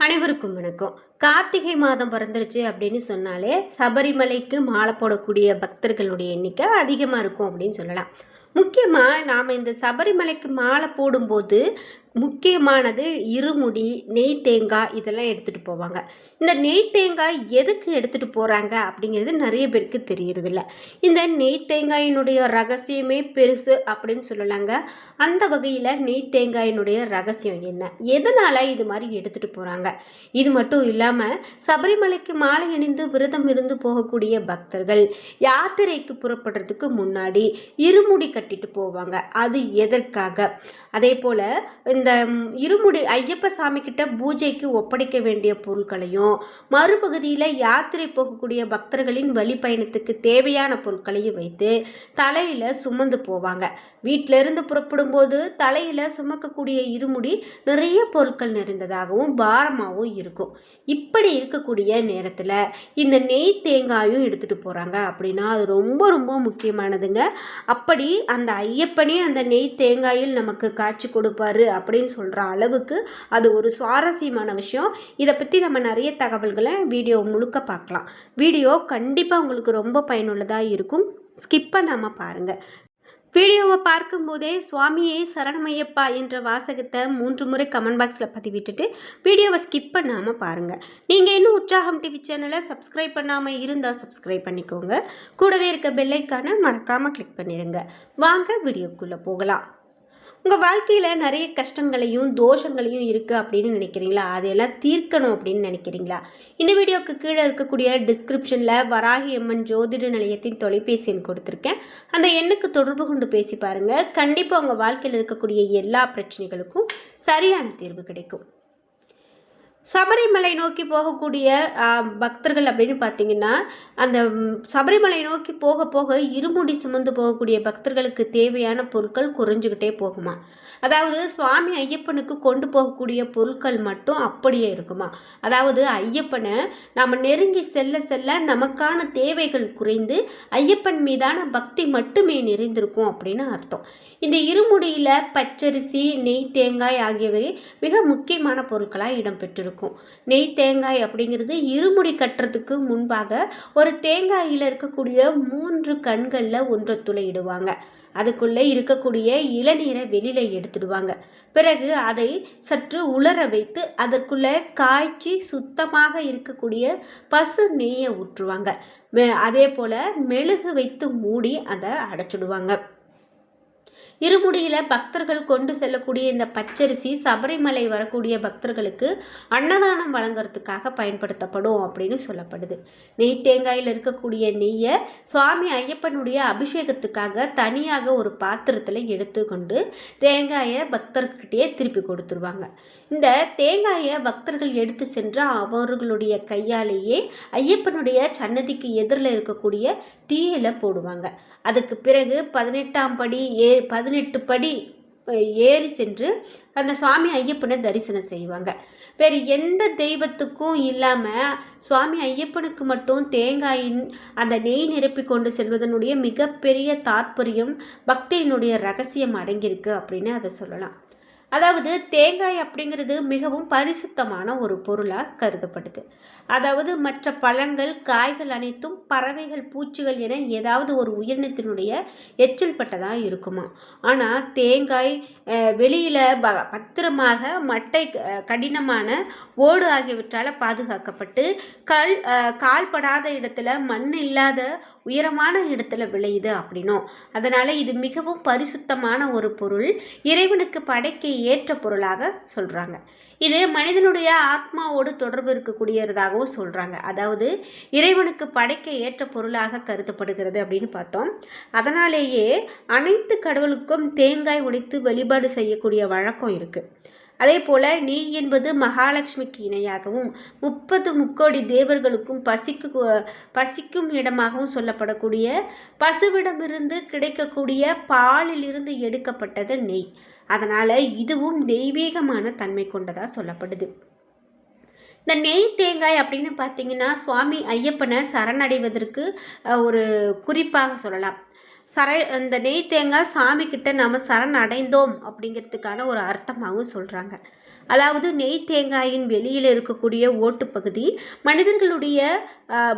அனைவருக்கும் வணக்கம். கார்த்திகை மாதம் பிறந்துருச்சு அப்படின்னு சொன்னாலே சபரிமலைக்கு மாலை போடக்கூடிய பக்தர்களுடைய எண்ணிக்கை அதிகமாக இருக்கும் அப்படின்னு சொல்லலாம். முக்கியமாக நாம் இந்த சபரிமலைக்கு மாலை போடும்போது முக்கியமானது இருமுடி நெய் தேங்காய் இதெல்லாம் எடுத்துகிட்டு போவாங்க. இந்த நெய் தேங்காய் எதுக்கு எடுத்துகிட்டு போகிறாங்க அப்படிங்கிறது நிறைய பேருக்கு தெரியறதில்ல. இந்த நெய் தேங்காயினுடைய ரகசியமே பெருசு அப்படின்னு சொல்லலாங்க. அந்த வகையில் நெய் தேங்காயினுடைய ரகசியம் என்ன? எதனால் இது மாதிரி எடுத்துகிட்டு போகிறாங்க இது மட்டும் இல்லாமல் சபரிமலைக்கு மாலை அணிந்து விரதம் இருந்து போகக்கூடிய பக்தர்கள் யாத்திரைக்கு புறப்படுறதுக்கு முன்னாடி இருமுடி கட்டிட்டு போவாங்க. அது எதற்காக? அதே போல் இந்த இருமுடி ஐயப்ப சாமி கிட்ட பூஜைக்கு ஒப்படைக்க வேண்டிய பொருட்களையும் மறுபகுதியில் யாத்திரை போகக்கூடிய பக்தர்களின் வழிப்பயணத்துக்கு தேவையான பொருட்களையும் வைத்து தலையில் சுமந்து போவாங்க. வீட்டிலிருந்து புறப்படும் போது தலையில் சுமக்கக்கூடிய இருமுடி நிறைய பொருட்கள் நிறைந்ததாகவும் பாரமாகவும் இருக்கும். இப்படி இருக்கக்கூடிய நேரத்தில் இந்த நெய் தேங்காயும் எடுத்துகிட்டு போகிறாங்க அப்படின்னா அது ரொம்ப ரொம்ப முக்கியமானதுங்க. அப்படி அந்த ஐயப்பனே அந்த நெய் தேங்காயில் நமக்கு காட்சி கொடுப்பாரு அப்படி அப்படின்னு சொல்கிற அளவுக்கு அது ஒரு சுவாரஸ்யமான விஷயம். இதை பற்றி நம்ம நிறைய தகவல்களை வீடியோ முழுக்க பார்க்கலாம். வீடியோ கண்டிப்பாக உங்களுக்கு ரொம்ப பயனுள்ளதாக இருக்கும். ஸ்கிப் பண்ணாமல் பாருங்கள் வீடியோவை பார்க்கும்போதே சுவாமியே சரணமையப்பா என்ற வாசகத்தை மூன்று முறை கமெண்ட் பாக்ஸில் பதிவிட்டுட்டு வீடியோவை ஸ்கிப் பண்ணாமல் பாருங்கள் நீங்கள் இன்னும் உற்சாகம் டிவி சேனலை சப்ஸ்கிரைப் பண்ணாமல் இருந்தால் சப்ஸ்கிரைப் பண்ணிக்கோங்க. கூடவே இருக்க பெல்லைக்கான மறக்காமல் கிளிக் பண்ணிடுங்க வாங்க வீடியோக்குள்ளே போகலாம். உங்கள் வாழ்க்கையில் நிறைய கஷ்டங்களையும் தோஷங்களையும் இருக்குது அப்படின்னு நினைக்கிறீங்களா? அதையெல்லாம் தீர்க்கணும் அப்படின்னு நினைக்கிறீங்களா? இந்த வீடியோக்கு கீழே இருக்கக்கூடிய டிஸ்கிரிப்ஷனில் வராகி அம்மன் ஜோதிட நிலையத்தின் தொலைபேசி எண் கொடுத்துருக்கேன். அந்த எண்ணுக்கு தொடர்பு கொண்டு பேசி பாருங்கள் கண்டிப்பாக உங்கள் வாழ்க்கையில் இருக்கக்கூடிய எல்லா பிரச்சனைகளுக்கும் சரியான தீர்வு கிடைக்கும். சபரிமலை நோக்கி போகக்கூடிய பக்தர்கள் அப்படின்னு பார்த்தீங்கன்னா அந்த சபரிமலை நோக்கி போக போக இருமுடி சுமந்து போகக்கூடிய பக்தர்களுக்கு தேவையான பொருட்கள் குறைஞ்சிக்கிட்டே போகுமா? அதாவது சுவாமி ஐயப்பனுக்கு கொண்டு போகக்கூடிய பொருட்கள் மட்டும் அப்படியே இருக்குமா? அதாவது ஐயப்பனை நாம் நெருங்கி செல்ல செல்ல நமக்கான தேவைகள் குறைந்து ஐயப்பன் மீதான பக்தி மட்டுமே நிறைந்திருக்கும் அப்படின்னு அர்த்தம். இந்த இருமுடியில் பச்சரிசி நெய் தேங்காய் ஆகியவை மிக முக்கியமான பொருட்களாக இடம்பெற்றிருக்கும் இருக்கும். நெய் தேங்காய் அப்படிங்கிறது இருமுடி கட்டுறதுக்கு முன்பாக ஒரு தேங்காயில் இருக்கக்கூடிய மூன்று கண்களில் ஒன்றை துளையிடுவாங்க அதுக்குள்ளே இருக்கக்கூடிய இளநீரை வெளியில் எடுத்துடுவாங்க. பிறகு அதை சற்று உலர வைத்து அதற்குள்ளே காய்ச்சி சுத்தமாக இருக்கக்கூடிய பசு நெய்யை ஊற்றுவாங்க. மெ- அதே போல் மெழுகு வைத்து மூடி அதை அடைச்சிடுவாங்க. இருமுடியில் பக்தர்கள் கொண்டு செல்லக்கூடிய இந்த பச்சரிசி சபரிமலை வரக்கூடிய பக்தர்களுக்கு அன்னதானம் வழங்குறதுக்காக பயன்படுத்தப்படும் அப்படின்னு சொல்லப்படுது. நெய் தேங்காயில் இருக்கக்கூடிய நெய்யை சுவாமி ஐயப்பனுடைய அபிஷேகத்துக்காக தனியாக ஒரு பாத்திரத்தில் எடுத்துக்கொண்டு தேங்காயை பக்தர்கிட்டையே திருப்பி கொடுத்துருவாங்க. இந்த தேங்காயை பக்தர்கள் எடுத்து சென்று அவர்களுடைய கையாலேயே ஐயப்பனுடைய சன்னதிக்கு எதிரில் இருக்கக்கூடிய தீயில போடுவாங்க. அதுக்கு பிறகு பதினெட்டாம் படி ஏ பதினெட்டு படி ஏறி சென்று அந்த சுவாமி ஐயப்பனை தரிசனம் செய்வாங்க. வேறு எந்த தெய்வத்துக்கும் இல்லாமல் சுவாமி ஐயப்பனுக்கு மட்டும் தேங்காயின் அந்த நெய் நிரப்பி கொண்டு செல்வதனுடைய மிகப்பெரிய தாற்பயம் பக்தியினுடைய ரகசியம் அடங்கியிருக்கு அப்படின்னு அதை சொல்லலாம். அதாவது தேங்காய் அப்படிங்கிறது மிகவும் பரிசுத்தமான ஒரு பொருளாக கருதப்படுது. அதாவது மற்ற பழங்கள் காய்கள் அனைத்தும் பறவைகள் பூச்சிகள் என ஏதாவது ஒரு உயிரினத்தினுடைய எச்சில் பட்டதாக இருக்குமா? ஆனால் தேங்காய் வெளியில் ப பத்திரமாக மட்டை கடினமான ஓடு ஆகியவற்றால் பாதுகாக்கப்பட்டு கல் கால்படாத இடத்துல மண் இல்லாத உயரமான இடத்துல விளையுது அப்படின்னும். அதனால் இது மிகவும் பரிசுத்தமான ஒரு பொருள். இறைவனுக்கு படைக்க ஏற்ற பொருளாக சொல்கிறாங்க இது மனிதனுடைய ஆத்மாவோடு தொடர்பு இருக்கக்கூடியதாகவும் சொல்கிறாங்க அதாவது இறைவனுக்கு படைக்க ஏற்ற பொருளாக கருதப்படுகிறது அப்படின்னு பார்த்தோம். அதனாலேயே அனைத்து கடவுளுக்கும் தேங்காய் உடைத்து வழிபாடு செய்யக்கூடிய வழக்கம் இருக்குது அதே போல் நீ என்பது மகாலட்சுமிக்கு இணையாகவும் முப்பது முக்கோடி தேவர்களுக்கும் பசிக்கு பசிக்கும் இடமாகவும் சொல்லப்படக்கூடிய பசுவிடமிருந்து கிடைக்கக்கூடிய பாலிலிருந்து எடுக்கப்பட்டது நெய். அதனால் இதுவும் தெய்வீகமான தன்மை கொண்டதாக சொல்லப்படுது. இந்த நெய் தேங்காய் அப்படின்னு பார்த்தீங்கன்னா சுவாமி ஐயப்பனை சரணடைவதற்கு ஒரு குறிப்பாக சொல்லலாம். சர இந்த நெய் தேங்காய் சாமி கிட்ட நாம் சரண் அடைந்தோம் அப்படிங்கிறதுக்கான ஒரு அர்த்தமாகவும் சொல்கிறாங்க அதாவது நெய் தேங்காயின் வெளியில் இருக்கக்கூடிய ஓட்டுப்பகுதி மனிதர்களுடைய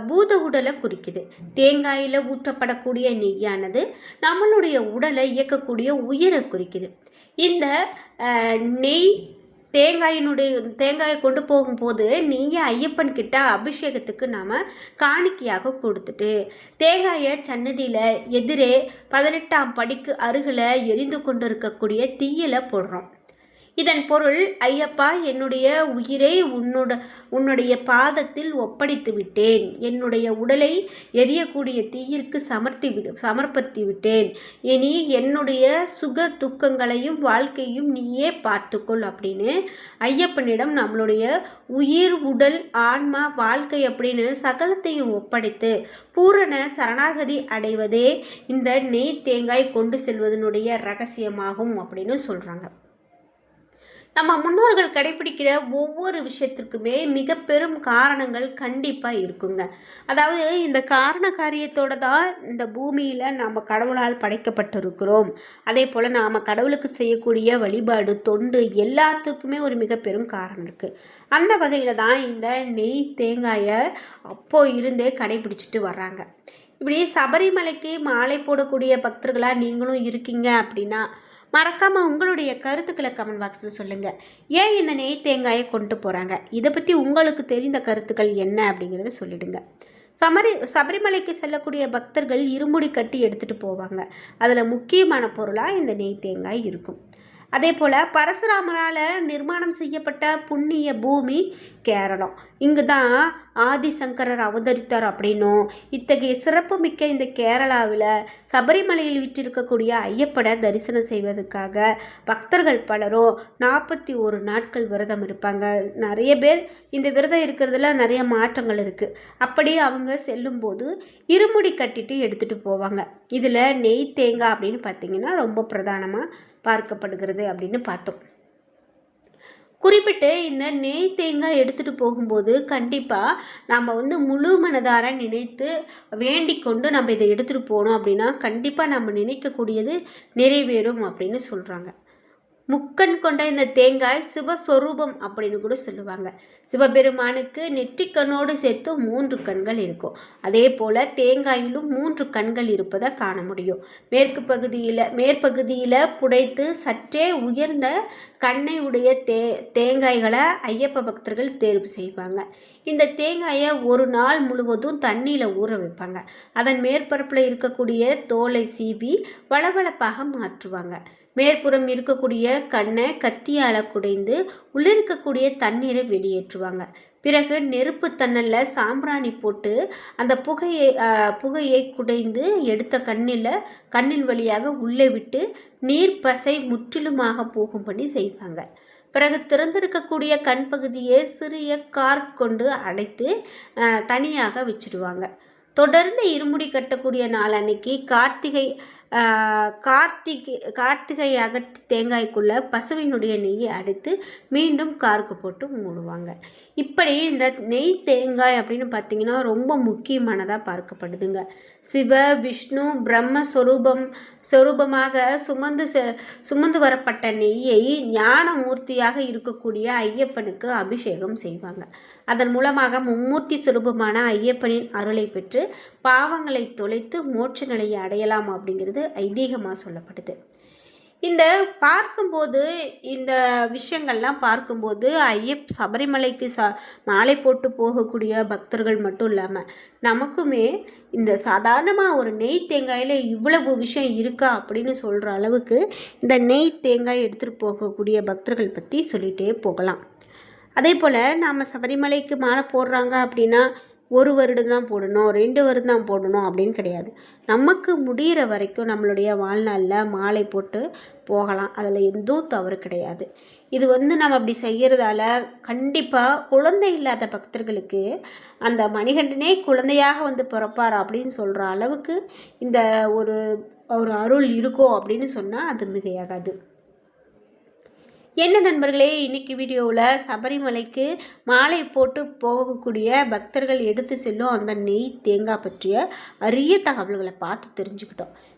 பூத உடலை குறிக்குது. தேங்காயில் ஊற்றப்படக்கூடிய நெய்யானது நம்மளுடைய உடலை இயக்கக்கூடிய உயிரை குறிக்குது. இந்த நெய் தேங்காயினுடைய தேங்காயை கொண்டு போகும்போது நெய்யை ஐயப்பன் கிட்ட அபிஷேகத்துக்கு நாம் காணிக்கையாக கொடுத்துட்டு தேங்காயை சன்னதியில் எதிரே பதினெட்டாம் படிக்கு அருகில் எரிந்து கொண்டு இருக்கக்கூடிய தீயில் போடுறோம். இதன் பொருள் ஐயப்பா என்னுடைய உயிரை உன்னோட உன்னுடைய பாதத்தில் ஒப்படைத்து விட்டேன். என்னுடைய உடலை எரியக்கூடிய தீயிற்கு சமர்த்தி விடு சமர்ப்பித்து விட்டேன். இனி என்னுடைய சுக துக்கங்களையும் வாழ்க்கையும் நீயே பார்த்துக்கொள் அப்படின்னு ஐயப்பனிடம் நம்மளுடைய உயிர் உடல் ஆன்மா வாழ்க்கை அப்படின்னு சகலத்தையும் ஒப்படைத்து பூரண சரணாகதி அடைவதே இந்த நெய் தேங்காய் கொண்டு செல்வதனுடைய ரகசியமாகும் அப்படின்னு சொல்கிறாங்க நம்ம முன்னோர்கள் கடைபிடிக்கிற ஒவ்வொரு விஷயத்திற்குமே மிக பெரும் காரணங்கள் கண்டிப்பாக இருக்குங்க. அதாவது இந்த காரண காரியத்தோட தான் இந்த பூமியில் நாம் கடவுளால் படைக்கப்பட்டிருக்கிறோம். அதே போல் நாம் கடவுளுக்கு செய்யக்கூடிய வழிபாடு தொண்டு எல்லாத்துக்குமே ஒரு மிக பெரும் காரணம் இருக்குது அந்த வகையில் தான் இந்த நெய் தேங்காயை அப்போ இருந்தே கடைபிடிச்சிட்டு வர்றாங்க. இப்படி சபரிமலைக்கு மாலை போடக்கூடிய பக்தர்களாக நீங்களும் இருக்கீங்க அப்படின்னா மறக்காமல் உங்களுடைய கருத்துக்களை கமெண்ட் பாக்ஸில் சொல்லுங்கள் ஏன் இந்த நெய் தேங்காயை கொண்டு போகிறாங்க இதை பற்றி உங்களுக்கு தெரிந்த கருத்துக்கள் என்ன அப்படிங்கிறத சொல்லிடுங்க. சமரி சபரிமலைக்கு செல்லக்கூடிய பக்தர்கள் இருமுடி கட்டி எடுத்துகிட்டு போவாங்க. அதில் முக்கியமான பொருளாக இந்த நெய் தேங்காய் இருக்கும். அதே போல் பரசுராமரால் நிர்மாணம் செய்யப்பட்ட புண்ணிய பூமி கேரளம். இங்கு தான் ஆதிசங்கரர் அவதரித்தார் அப்படின்னும் இத்தகைய சிறப்புமிக்க இந்த கேரளாவில் சபரிமலையில் விட்டிருக்கக்கூடிய ஐயப்பனை தரிசனம் செய்வதற்காக பக்தர்கள் பலரும் நாற்பத்தி ஒரு நாட்கள் விரதம் இருப்பாங்க. நிறைய பேர் இந்த விரதம் இருக்கிறதுல நிறைய மாற்றங்கள் இருக்குது அப்படி அவங்க செல்லும்போது இருமுடி கட்டிட்டு எடுத்துகிட்டு போவாங்க. இதில் நெய் தேங்காய் அப்படின்னு பார்த்தீங்கன்னா ரொம்ப பிரதானமாக பார்க்கப்படுகிறது அப்படின்னு பார்த்தோம். குறிப்பிட்டு இந்த நெய் தேங்காய் எடுத்துகிட்டு போகும்போது கண்டிப்பாக நம்ம வந்து முழு மனதார நினைத்து வேண்டிக் கொண்டு நம்ம இதை எடுத்துகிட்டு போனோம் அப்படின்னா கண்டிப்பாக நம்ம நினைக்கக்கூடியது நிறைவேறும் அப்படின்னு சொல்கிறாங்க முக்கண் கொண்ட இந்த தேங்காய் சிவஸ்வரூபம் அப்படின்னு கூட சொல்லுவாங்க. சிவபெருமானுக்கு நெற்றிக்கண்ணோடு சேர்த்து மூன்று கண்கள் இருக்கும். அதே போல் தேங்காயிலும் மூன்று கண்கள் இருப்பதை காண முடியும். மேற்கு பகுதியில் மேற்பகுதியில் புடைத்து சற்றே உயர்ந்த கண்ணை உடைய தே தேங்காய்களை ஐயப்ப பக்தர்கள் தேர்வு செய்வாங்க. இந்த தேங்காயை ஒரு நாள் முழுவதும் தண்ணியில் ஊற வைப்பாங்க. அதன் மேற்பரப்பில் இருக்கக்கூடிய தோலை சீவி வளவளப்பாக மாற்றுவாங்க. மேற்புறம் இருக்கக்கூடிய கண்ணை கத்தியால் குடைந்து உள்ளிருக்கக்கூடிய தண்ணீரை வெளியேற்றுவாங்க. பிறகு நெருப்பு தன்னலில் சாம்பிராணி போட்டு அந்த புகையை புகையை குடைந்து எடுத்த கண்ணில் கண்ணின் வழியாக உள்ளே விட்டு நீர் பசை முற்றிலுமாக போகும்படி செய்வாங்க. பிறகு திறந்திருக்கக்கூடிய கண் பகுதியை சிறிய கார்க் கொண்டு அடைத்து தனியாக வச்சிடுவாங்க. தொடர்ந்து இருமுடி கட்டக்கூடிய நாள் அன்னைக்கு கார்த்திகை கார்த்திகை கார்த்திகை அகற்றி தேங்காய்க்குள்ளே பசுவினுடைய நெய்யை அடித்து மீண்டும் காருக்கு போட்டு மூடுவாங்க. இப்படி இந்த நெய் தேங்காய் அப்படின்னு பார்த்தீங்கன்னா ரொம்ப முக்கியமானதாக பார்க்கப்படுதுங்க. சிவ விஷ்ணு பிரம்ம சொரூபமாக சுமந்து சுமந்து வரப்பட்ட நெய்யை ஞான மூர்த்தியாக இருக்கக்கூடிய ஐயப்பனுக்கு அபிஷேகம் செய்வாங்க. அதன் மூலமாக மும்மூர்த்தி சுரூபமான ஐயப்பனின் அருளை பெற்று பாவங்களை தொலைத்து மோட்ச நிலையை அடையலாம் அப்படிங்கிறது ஐதீகமாக சொல்லப்படுது. இந்த பார்க்கும்போது இந்த விஷயங்கள்லாம் பார்க்கும்போது ஐயப் சபரிமலைக்கு ச மாலை போட்டு போகக்கூடிய பக்தர்கள் மட்டும் இல்லாமல் நமக்குமே இந்த சாதாரணமாக ஒரு நெய் தேங்காயில் இவ்வளவு விஷயம் இருக்கா அப்படின்னு சொல்கிற அளவுக்கு இந்த நெய் தேங்காய் எடுத்துகிட்டு போகக்கூடிய பக்தர்கள் பற்றி சொல்லிகிட்டே போகலாம். அதே போல் நாம் சபரிமலைக்கு மாலை போடுறாங்க அப்படின்னா ஒரு வருடம் தான் போடணும் ரெண்டு வருடம் தான் போடணும் அப்படின்னு கிடையாது. நமக்கு முடிகிற வரைக்கும் நம்மளுடைய வாழ்நாளில் மாலை போட்டு போகலாம். அதில் எந்தும் தவறு கிடையாது. இது வந்து நம்ம அப்படி செய்கிறதால கண்டிப்பாக குழந்தை இல்லாத பக்தர்களுக்கு அந்த மணிகண்டனே குழந்தையாக வந்து பிறப்பார் அப்படின்னு சொல்கிற அளவுக்கு இந்த ஒரு ஒரு அருள் இருக்கும் அப்படின்னு சொன்னால் அது மிகையாகாது. என்ன நண்பர்களே இன்னைக்கு வீடியோவில் சபரிமலைக்கு மாலை போட்டு போகக்கூடிய பக்தர்கள் எடுத்து செல்லும் அந்த நெய் தேங்காய் பற்றிய அரிய தகவல்களை பார்த்து தெரிஞ்சுக்கிட்டோம்.